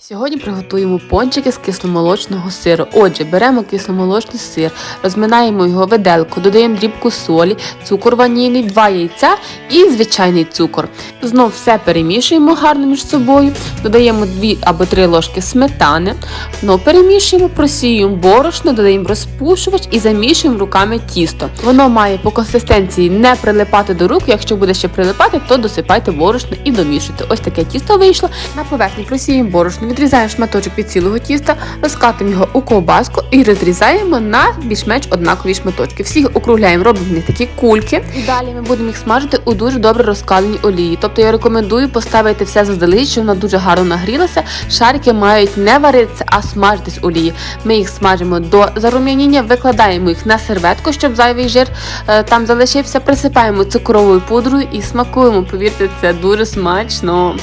Сьогодні приготуємо пончики з кисломолочного сиру. Отже, беремо кисломолочний сир, розминаємо його виделку, додаємо дрібку солі, цукор ванільний, 2 яйця і звичайний цукор. Знов все перемішуємо гарно між собою, додаємо 2 або 3 ложки сметани, знов перемішуємо, просіюємо борошно, додаємо розпушувач і замішуємо руками тісто. Воно має по консистенції не прилипати до рук. Якщо буде ще прилипати, то досипайте борошно і домішуйте. Ось таке тісто вийшло. На поверхні просіємо борошно, відрізаємо шматочок від цілого тіста, розкатуємо його у ковбаску і розрізаємо на більш-менш однакові шматочки. Всі їх округляємо, робимо в них такі кульки. І далі ми будемо їх смажити у дуже добре розкаленій олії. Тобто я рекомендую поставити все заздалегідь, щоб воно дуже гарно нагрілося. Шарики мають не варитися, а смажитись олії. Ми їх смажимо до зарум'яніння, викладаємо їх на серветку, щоб зайвий жир е, там залишився. Присипаємо цукровою пудрою і смакуємо. Повірте, це дуже смачно.